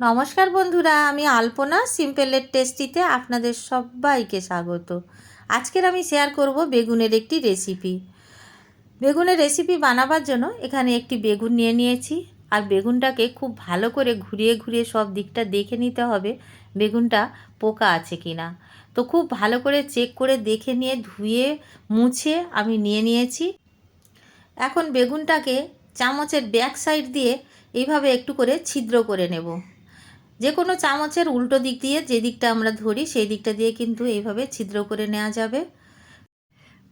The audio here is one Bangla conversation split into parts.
নমস্কার বন্ধুরা, আমি আলপনা, সিম্পলের টেস্টিতে আপনাদের সবাইকে স্বাগত। আজকের আমি শেয়ার করব বেগুনের একটি রেসিপি বেগুনের রেসিপি বানাবার জন্য এখানে একটি বেগুন নিয়ে নিয়েছি। আর বেগুনটাকে খুব ভালো করে ঘুরিয়ে ঘুরিয়ে সব দিকটা দেখে নিতে হবে, বেগুনটা পোকা আছে কি না তো খুব ভালো করে চেক করে দেখে নিয়ে ধুয়ে মুছে আমি নিয়ে নিয়েছি। এখন বেগুনটাকে চামচের ব্যাক সাইড দিয়ে এইভাবে একটু করে ছিদ্র করে নেব। যে কোনো চামচের উল্টো দিক দিয়ে যে দিকটা আমরা ধরি, সেই দিকটা দিয়ে কিন্তু এইভাবে ছিদ্র করে নেওয়া যাবে।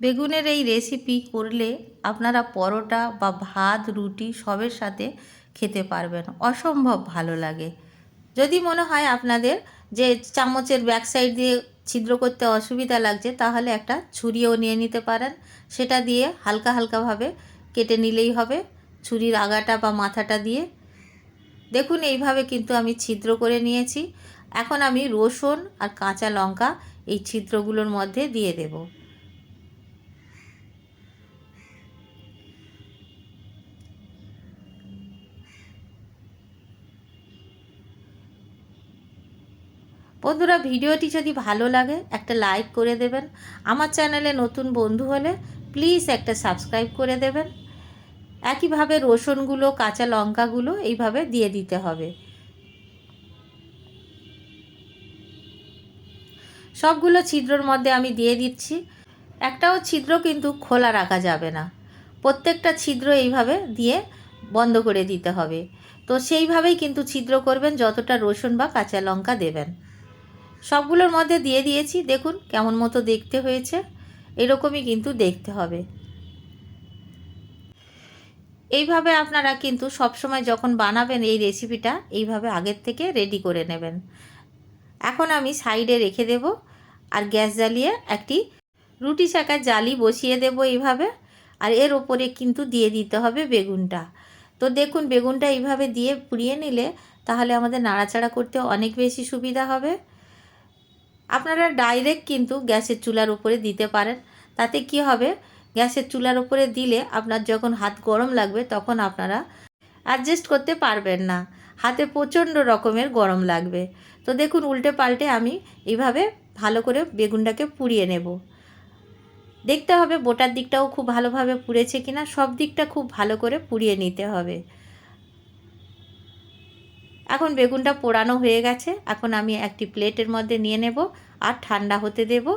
বেগুনের এই রেসিপি করলে আপনারা পরোটা বা ভাত, রুটি সবের সাথে খেতে পারবেন। অসম্ভব ভালো লাগে। যদি মনে হয় আপনাদের যে চামচের ব্যাক সাইড দিয়ে ছিদ্র করতে অসুবিধা লাগছে, তাহলে একটা ছুরিও নিয়ে নিতে পারেন। সেটা দিয়ে হালকা হালকাভাবে কেটে নিলেই হবে। ছুরির আগাটা বা মাথাটা দিয়ে দেখুন, এইভাবে কিন্তু আমি ছিদ্র করে নিয়েছি। এখন আমি রসুন আর কাঁচা লঙ্কা এই ছিদ্রগুলোর মধ্যে দিয়ে দেব। বন্ধুরা, ভিডিওটি যদি ভালো লাগে, একটা লাইক করে দেবেন। আমার চ্যানেলে নতুন বন্ধু হলে প্লিজ একটা সাবস্ক্রাইব করে দেবেন। একইভাবে রসুনগুলো, কাঁচা লঙ্কাগুলো এইভাবে দিয়ে দিতে হবে। সবগুলো ছিদ্রর মধ্যে আমি দিয়ে দিচ্ছি। একটাও ছিদ্র কিন্তু খোলা রাখা যাবে না। প্রত্যেকটা ছিদ্র এইভাবে দিয়ে বন্ধ করে দিতে হবে। তো সেইভাবেই কিন্তু ছিদ্র করবেন যতটা রসুন বা কাঁচা লঙ্কা দেবেন। সবগুলোর মধ্যে দিয়ে দিয়েছি। দেখুন কেমন মতো দেখতে হয়েছে। এরকমই কিন্তু দেখতে হবে। এইভাবে আপনারা কিন্তু সবসময় যখন বানাবেন এই রেসিপিটা এইভাবে আগের থেকে রেডি করে নেবেন। এখন আমি সাইডে রেখে দেব আর গ্যাস জ্বালিয়ে একটি রুটি শাকার জালি বসিয়ে দেব এইভাবে। আর এর ওপরে কিন্তু দিয়ে দিতে হবে বেগুনটা। তো দেখুন, বেগুনটা এইভাবে দিয়ে পুড়িয়ে নিলে তাহলে আমাদের নাড়াচাড়া করতে অনেক বেশি সুবিধা হবে। আপনারা ডাইরেক্ট কিন্তু গ্যাসের চুলার উপরে দিতে পারেন। তাতে কি হবে? গ্যাসের চুলার উপরে দিলে আপনার যখন হাত গরম লাগবে তখন আপনারা অ্যাডজাস্ট করতে পারবেন না। হাতে প্রচণ্ড রকমের গরম লাগবে। তো দেখুন, উল্টে পাল্টে আমি এইভাবে ভালো করে বেগুনটাকে পুড়িয়ে নেব। দেখতে হবে বোটার দিকটাও খুব ভালোভাবে পুড়েছে কিনা, সব দিকটা খুব ভালো করে পুড়িয়ে নিতে হবে। এখন বেগুনটা পোড়ানো হয়ে গেছে। এখন আমি একটি প্লেটের মধ্যে নিয়ে নেব আর ঠান্ডা হতে দেবো।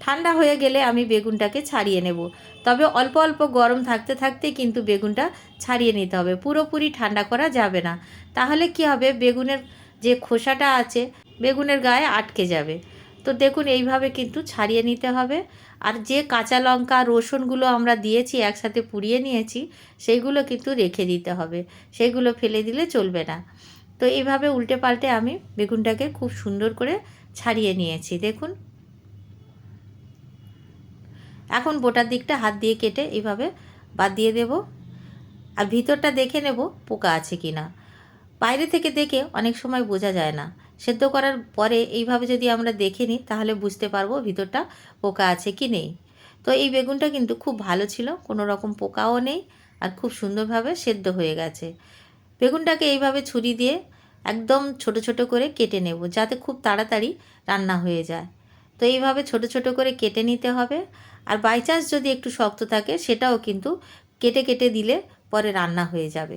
ঠান্ডা হয়ে গেলে আমি বেগুনটাকে ছাড়িয়ে নেব। তবে অল্প অল্প গরম থাকতে থাকতে কিন্তু বেগুনটা ছাড়িয়ে নিতে হবে। পুরোপুরি ঠান্ডা করা যাবে না। তাহলে কি হবে? বেগুনের যে খোসাটা আছে, বেগুনের গায়ে আটকে যাবে। তো দেখুন, এইভাবে কিন্তু ছাড়িয়ে নিতে হবে। আর যে কাঁচা লঙ্কা, রসুনগুলো আমরা দিয়েছি, একসাথে পুড়িয়ে নিয়েছি, সেইগুলো কিন্তু রেখে দিতে হবে। সেইগুলো ফেলে দিলে চলবে না। তো এইভাবে উল্টে পাল্টে আমি বেগুনটাকে খুব সুন্দর করে ছাড়িয়ে নিয়েছি। দেখুন এখন বোটার দিকটা হাত দিয়ে কেটে এইভাবে বাদ দিয়ে দেব। আর ভিতরটা দেখে নেব পোকা আছে কি না বাইরে থেকে দেখে অনেক সময় বোঝা যায় না। সেদ্ধ করার পরে এইভাবে যদি আমরা দেখে নিই, তাহলে বুঝতে পারব ভিতরটা পোকা আছে কি নেই। তো এই বেগুনটা কিন্তু খুব ভালো ছিল, কোনো রকম পোকাও নেই আর খুব সুন্দরভাবে সেদ্ধ হয়ে গেছে। বেগুনটাকে এইভাবে ছুরি দিয়ে একদম ছোট ছোট করে কেটে নেব, যাতে খুব তাড়াতাড়ি রান্না হয়ে যায়। তো এইভাবে ছোট ছোট করে কেটে নিতে হবে। আর বাই চান্স যদি একটু শক্ত থাকে, সেটাও কিন্তু কেটে কেটে দিলে পরে রান্না হয়ে যাবে।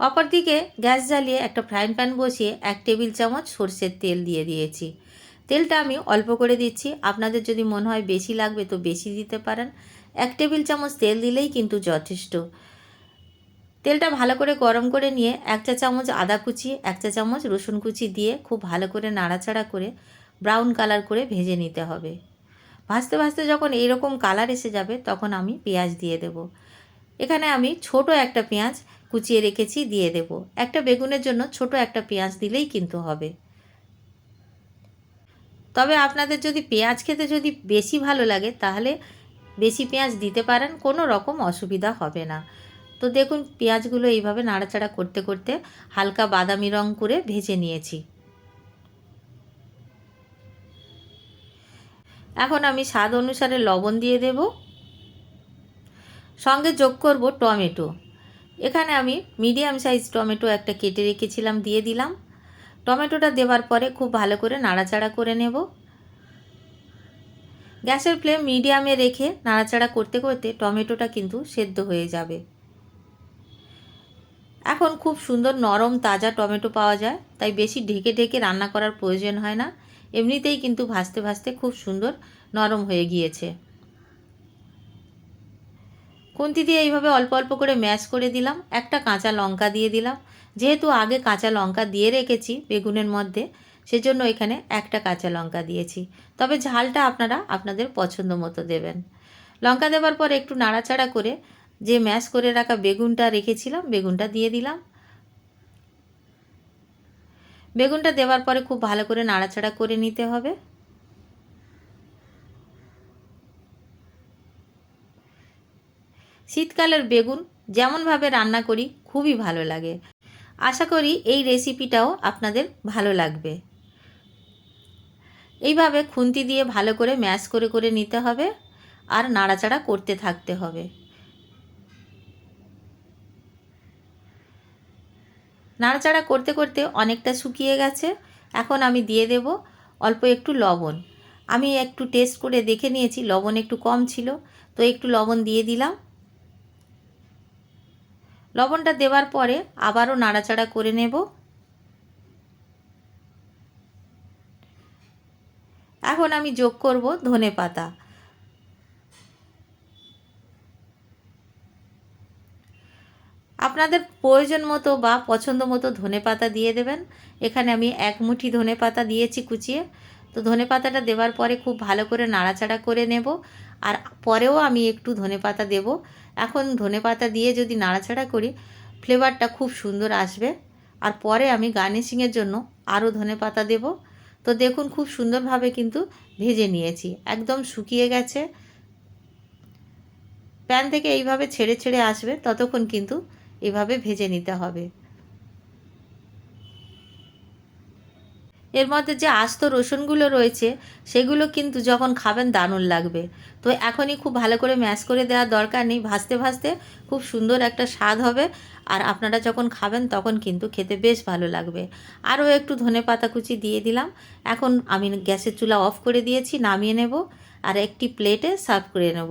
অপরদিকে গ্যাস জ্বালিয়ে একটা ফ্রাইং প্যান বসিয়ে এক টেবিল চামচ সর্ষের তেল দিয়ে দিয়েছি। তেলটা আমি অল্প করে দিচ্ছি। আপনাদের যদি মনে হয় বেশি লাগবে তো বেশি দিতে পারেন। এক টেবিল চামচ তেল দিলেই কিন্তু যথেষ্ট। তেলটা ভালো করে গরম করে নিয়ে এক চা চামচ আদা কুচি, এক চা চামচ রসুন কুচি দিয়ে খুব ভালো করে নাড়াচাড়া করে ব্রাউন কালার করে ভেজে নিতে হবে। ভাজতে ভাজতে যখন এইরকম কালার এসে যাবে, তখন আমি পেঁয়াজ দিয়ে দেব। এখানে আমি ছোট একটা পেঁয়াজ কুচিয়ে রেখেছি, দিয়ে দেব। একটা বেগুনের জন্য ছোট একটা পেঁয়াজ দিলেই কিন্তু হবে। তবে আপনাদের যদি পেঁয়াজ খেতে যদি বেশি ভালো লাগে, তাহলে বেশি পেঁয়াজ দিতে পারেন, কোনো রকম অসুবিধা হবে না। তো দেখুন, পেঁয়াজগুলো এইভাবে নাড়াচাড়া করতে করতে হালকা বাদামি রং করে ভেজে নিয়েছি। এখন আমি স্বাদ অনুসারে লবণ দিয়ে দেব। সঙ্গে যোগ করব টমেটো। এখানে আমি মিডিয়াম সাইজ টমেটো একটা কেটে রেখেছিলাম, দিয়ে দিলাম। টমেটোটা দেওয়ার পরে খুব ভালো করে নাড়াচাড়া করে নেব। গ্যাসের ফ্লেম মিডিয়ামে রেখে নাড়াচাড়া করতে করতে টমেটোটা কিন্তু সেদ্ধ হয়ে যাবে। এখন খুব সুন্দর নরম, তাজা টমেটো পাওয়া যায়, তাই বেশি ঢেকে ঢেকে রান্না করার প্রয়োজন হয় না। এমনিতেই কিন্তু ভাজতে ভাজতে খুব সুন্দর নরম হয়ে গিয়েছে। খুন্তি দিয়ে এইভাবে অল্প অল্প করে ম্যাশ করে দিলাম। একটা কাঁচা লঙ্কা দিয়ে দিলাম। যেহেতু আগে কাঁচা লঙ্কা দিয়ে রেখেছি বেগুনের মধ্যে, সেজন্য এখানে একটা কাঁচা লঙ্কা দিয়েছি। তবে ঝালটা আপনারা আপনাদের পছন্দ মতো দেবেন। লঙ্কা দেওয়ার পর একটু নাড়াচাড়া করে যে ম্যাশ করে রাখা বেগুনটা রেখেছিলাম, বেগুনটা দিয়ে দিলাম। বেগুনটা দেওয়ার পরে খুব ভালো করে নাড়াচাড়া করে নিতে হবে। শীতকালের বেগুন যেমনভাবে রান্না করি, খুবই ভালো লাগে। আশা করি এই রেসিপিটাও আপনাদের ভালো লাগবে। এইভাবে খুন্তি দিয়ে ভালো করে ম্যাশ করে করে নিতে হবে আর নাড়াচাড়া করতে থাকতে হবে। নাড়াচাড়া করতে করতে অনেকটা শুকিয়ে গেছে। এখন আমি দিয়ে দেব অল্প একটু লবণ। আমি একটু টেস্ট করে দেখে নিয়েছি, লবণ একটু কম ছিল, তো একটু লবণ দিয়ে দিলাম। লবণটা দেওয়ার পরে আবারও নাড়াচাড়া করে নেব। এখন আমি যোগ করব ধনে পাতা আপনাদের প্রয়োজন মতো বা পছন্দ মতো ধনে পাতা দিয়ে দেবেন। এখানে আমি এক মুঠি ধনে পাতা দিয়েছি কুচিয়ে। তো ধনে পাতাটা দেওয়ার পরে খুব ভালো করে নাড়াচাড়া করে নেব। আর পরেও আমি একটু ধনে পাতা দেব। এখন ধনে পাতা দিয়ে যদি নাড়াচাড়া করি, ফ্লেভারটা খুব সুন্দর আসবে। আর পরে আমি গার্নিশিংয়ের জন্য আরও ধনে পাতা দেব। তো দেখুন খুব সুন্দরভাবে কিন্তু ভেজে নিয়েছি। একদম শুকিয়ে গেছে। প্যান থেকে এইভাবে ছেড়ে ছেড়ে আসবে, ততক্ষণ কিন্তু এভাবে ভেজে নিতে হবে। এর মধ্যে যে আস্ত রসুনগুলো রয়েছে, সেগুলো কিন্তু যখন খাবেন দারুণ লাগবে। তো এখনই খুব ভালো করে ম্যাশ করে দেওয়ার দরকার নেই। ভাজতে ভাজতে খুব সুন্দর একটা স্বাদ হবে। আর আপনারা যখন খাবেন তখন কিন্তু খেতে বেশ ভালো লাগবে। আরও একটু ধনে পাতা কুচি দিয়ে দিলাম। এখন আমি গ্যাসের চুলা অফ করে দিয়েছি, নামিয়ে নেব। আর একটি প্লেটে সার্ভ করে নেব।